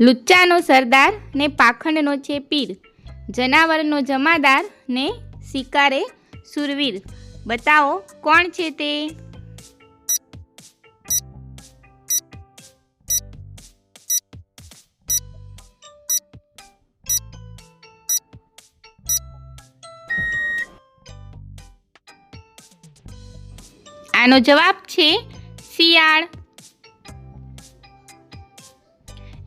લુચ્ચાનો સરદાર ને પાખંડનો છે પીર. જનાવરનો જમાદાર ને શિકારે સુરવીર. બતાવો, કોણ છે તે? આનો જવાબ છે શિયાળ.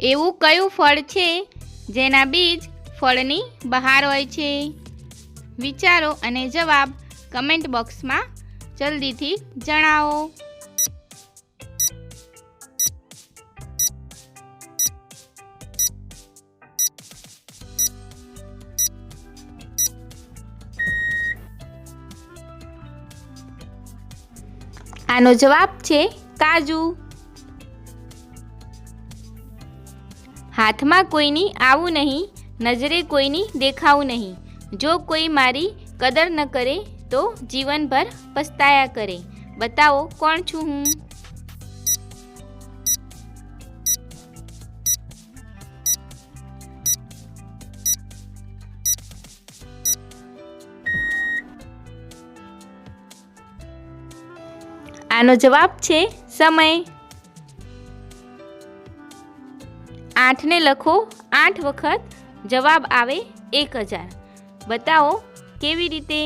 એવું કયું ફળ છે જેના બીજ ફળની બહાર હોય છે? વિચારો અને જવાબ કમેન્ટ બોક્સમાં જલ્દીથી જણાવો. આનો જવાબ છે કાજુ. હાથમાં કોઈની આવું નહીં, નજરે કોઈની દેખાવું નહીં. જો કોઈ મારી કદર ન કરે, તો જીવનભર પસ્તાયા કરે. બતાવો, કોણ છું હું? આનો જવાબ છે સમય. આઠને લખો, આઠ વખત જવાબ આવે એક હજાર. બતાવો કેવી રીતે?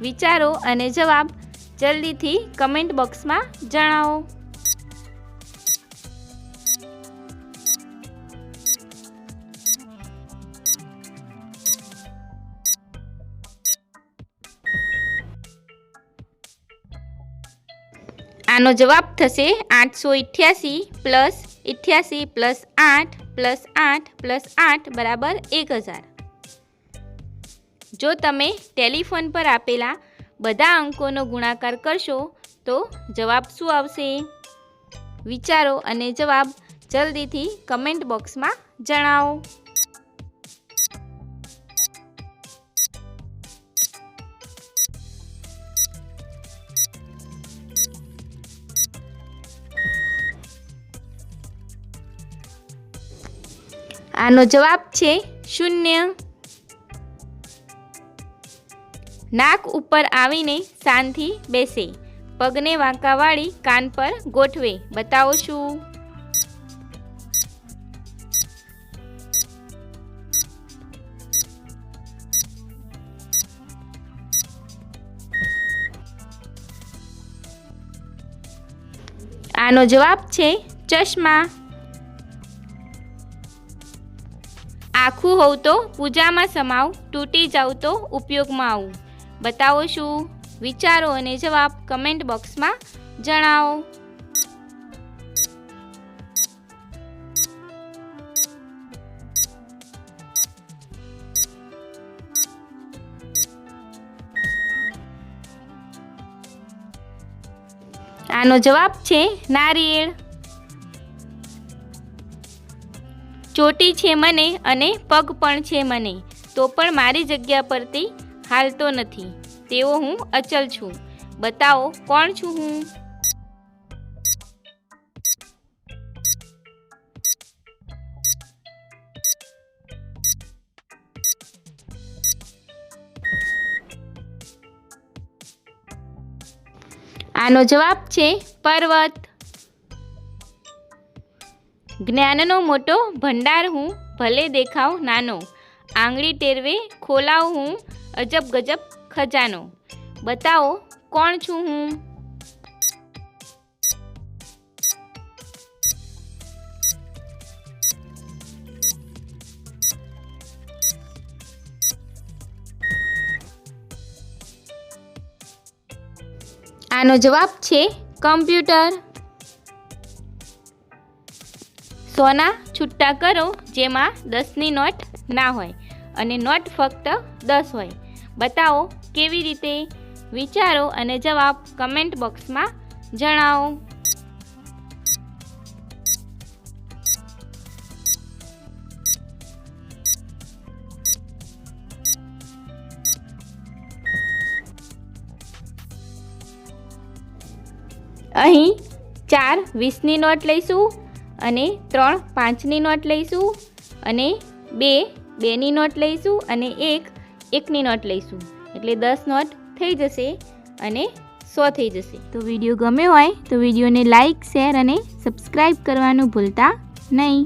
વિચારો અને જવાબ જલ્દીથી કમેન્ટ બોક્સમાં જણાવો. આનો જવાબ થશે આઠસો ઇઠ્યાસી પ્લસ ઇઠ્યાસી પ્લસ આઠ પ્લસ આઠ પ્લસ આઠ બરાબર એક હજાર જો તમે ટેલિફોન પર આપેલા બધા અંકોનો ગુણાકાર કરશો, તો જવાબ શું આવશે? વિચારો અને જવાબ જલ્દીથી કમેન્ટ બોક્સમાં જણાવો. આનો જવાબ છે શૂન્ય. નાક ઉપર આવીને શાનથી બેસે. પગને વાંકાવાળી કાન પર ગોઠવે. બતાવો શું? આનો જવાબ છે ચશ્મા. આખું હોવ તો પૂજામાં સમાવ, તૂટી જાવ તો ઉપયોગમાં આવું. બતાવો શું? વિચારો અને જવાબ કમેન્ટ બોક્સમાં જણાવો. આનો જવાબ છે નારિયેળ. ચોટી છે મને અને પગ પણ છે મને, તો પણ મારી જગ્યા પરથી હાલતો નથી. તેવો હું અચલ છું. બતાવો, કોણ છું હું? આનો જવાબ છે પર્વત. જ્ઞાનનો મોટો ભંડાર હું, ભલે દેખાવ નાનો. આંગળી ટેરવે, ખોલાવ હું, અજબ ગજબ ખજાનો. બતાવો, કોણ છું હું? આનો જવાબ છે કમ્પ્યુટર. સોના છૂટા કરો જેમાં દસની નોટ ના હોય અને નોટ ફક્ત દસ હોય. બતાવો કેવી રીતે? વિચારો અને જવાબ કમેન્ટ બોક્સમાં જણાવો. અહીં ચાર વીસની નોટ લઈશું. અને ત્રણ પાંચની નોટ લઈશું અને બે, બેની નોટ લઈશું અને એક, એકની નોટ લઈશું. એટલે દસ નોટ થઈ જશે અને સો થઈ જશે. તો વીડિયો ગમ્યો હોય તો વિડીયોને લાઇક શેર અને સબસ્ક્રાઈબ કરવાનું ભૂલતા નહીં.